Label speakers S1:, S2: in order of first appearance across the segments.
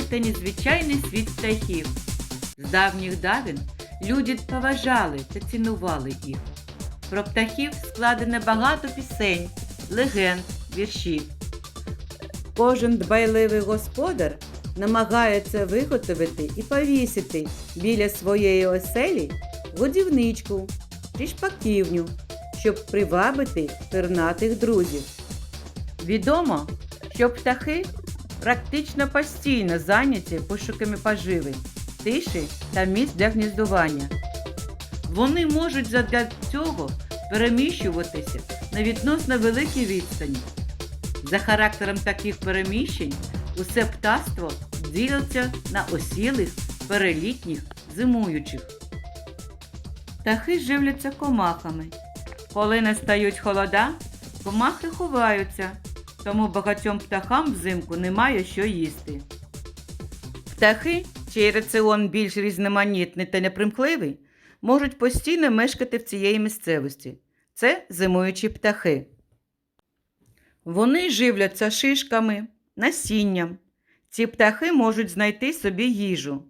S1: цікавий та незвичайний світ птахів. З давніх давін люди поважали та цінували їх. Про птахів складено багато пісень, легенд, віршів.
S2: Кожен дбайливий господар намагається виготовити і повісити біля своєї оселі годівничку чи шпаківню, щоб привабити пернатих друзів.
S1: Відомо, що птахи практично постійно зайняті пошуками поживи, тиші та місць для гніздування. Вони можуть задля цього переміщуватися на відносно великій відстані. За характером таких переміщень усе птаство ділиться на осілих, перелітніх, зимуючих. Птахи живляться комахами. Коли настають холода, комахи ховаються, тому багатьом птахам взимку немає що їсти. Птахи, чий раціон більш різноманітний та непримхливий, можуть постійно мешкати в цієї місцевості. Це зимуючі птахи. Вони живляться шишками, насінням. Ці птахи можуть знайти собі їжу.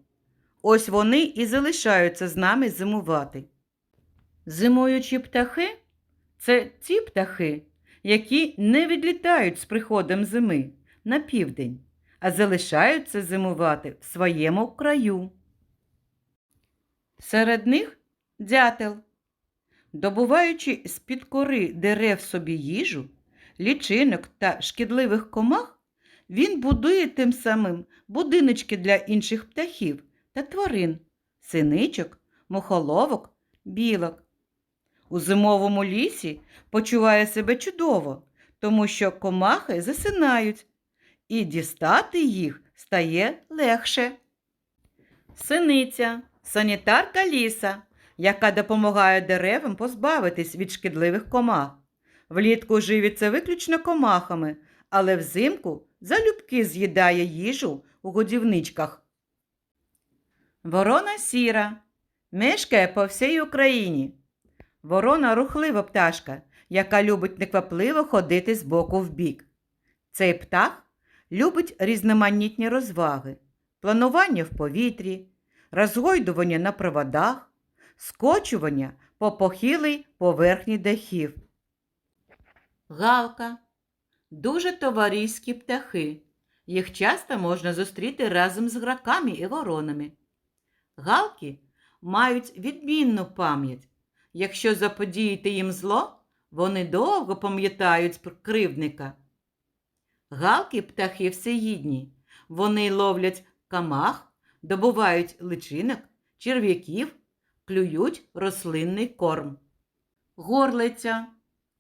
S1: Ось вони і залишаються з нами зимувати. Зимуючі птахи це ті птахи, які не відлітають з приходом зими на південь, а залишаються зимувати в своєму краю. Серед них дятел. Добуваючи з-під кори дерев собі їжу, лічинок та шкідливих комах, він будує тим самим будиночки для інших птахів та тварин, синичок, мухоловок, білок. У зимовому лісі почуває себе чудово, тому що комахи засинають, і дістати їх стає легше. Синиця санітарка ліса, яка допомагає деревам позбавитись від шкідливих комах. Влітку живиться виключно комахами, але взимку залюбки з'їдає їжу у годівничках. Ворона сіра мешкає по всій Україні. Ворона рухлива пташка, яка любить неквапливо ходити з боку в бік. Цей птах любить різноманітні розваги, планування в повітрі, розгойдування на проводах, скочування по похилій поверхні дахів. Галка дуже товариські птахи. Їх часто можна зустріти разом з граками і воронами. Галки мають відмінну пам'ять. Якщо заподіяти їм зло, вони довго пам'ятають кривдника. Галки птахи всеїдні. Вони ловлять камах, добувають личинок, черв'яків, клюють рослинний корм. Горлиця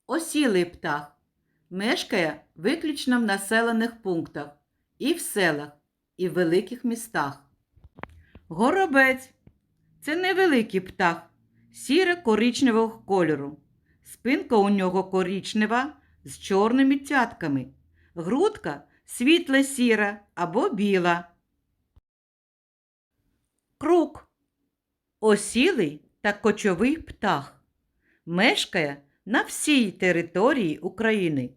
S1: осілий птах. Мешкає виключно в населених пунктах і в селах, і в великих містах. Горобець це невеликий птах сіро-коричневого кольору. Спинка у нього коричнева з чорними цятками. Грудка світло сіра або біла. Крук осілий та кочовий птах. Мешкає на всій території України.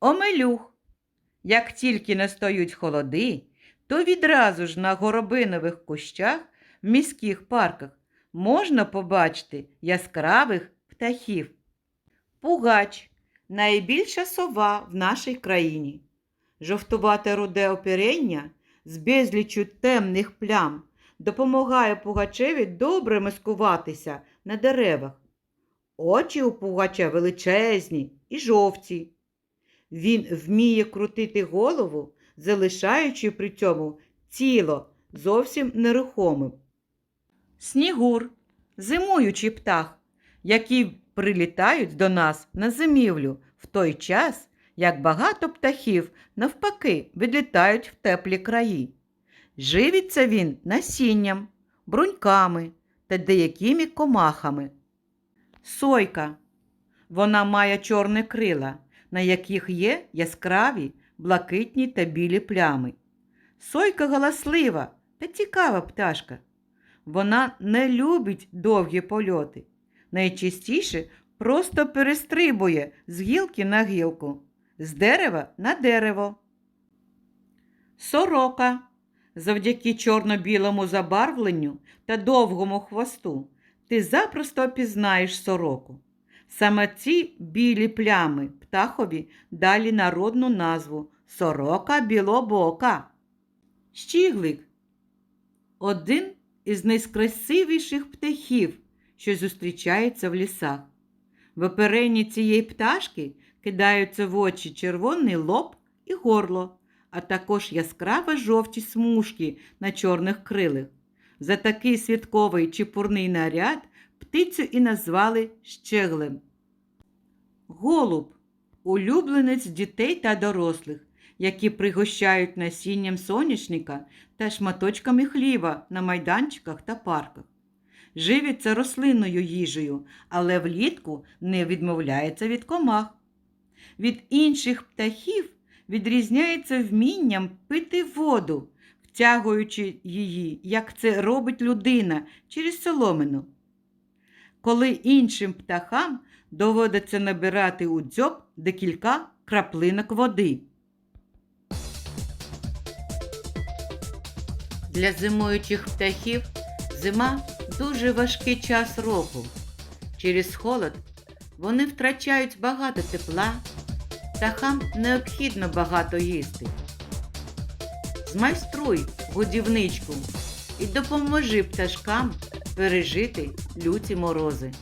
S1: Омелюх. Як тільки настають холоди, то відразу ж на горобинових кущах в міських парках можна побачити яскравих птахів. Пугач найбільша сова в нашій країні. Жовтувате руде оперення з безлічю темних плям допомагає пугачеві добре маскуватися на деревах. Очі у пугача величезні і жовті. Він вміє крутити голову, залишаючи при цьому тіло зовсім нерухомим. Снігур зимуючий птах, які прилітають до нас на зимівлю в той час, як багато птахів навпаки відлітають в теплі краї. Живиться він насінням, бруньками та деякими комахами. Сойка. Вона має чорне крила, на яких є яскраві, блакитні та білі плями. Сойка галаслива та цікава пташка. Вона не любить довгі польоти. Найчастіше просто перестрибує з гілки на гілку, з дерева на дерево. Сорока Завдяки чорно-білому забарвленню та довгому хвосту ти запросто опізнаєш сороку. Саме ці білі плями птахові далі народну назву сорока білобока. Щіглик один із найкрасивіших птахів, що зустрічається в лісах. В оперенні цієї пташки кидаються в очі червоний лоб і горло, а також яскраво жовті смужки на чорних крилах. За такий святковий чепурний наряд птицю і назвали щеглем. Голуб улюбленець дітей та дорослих, які пригощають насінням соняшника та шматочками хліба на майданчиках та парках. Живиться рослинною їжею, але влітку не відмовляється від комах. Від інших птахів відрізняється вмінням пити воду, втягуючи її, як це робить людина через соломину. Коли іншим птахам доводиться набирати у дзьоб декілька краплинок води. Для зимуючих птахів зима дуже важкий час року. Через холод вони втрачають багато тепла, птахам необхідно багато їсти. Змайструй годівничку і допоможи пташкам пережити люті морози.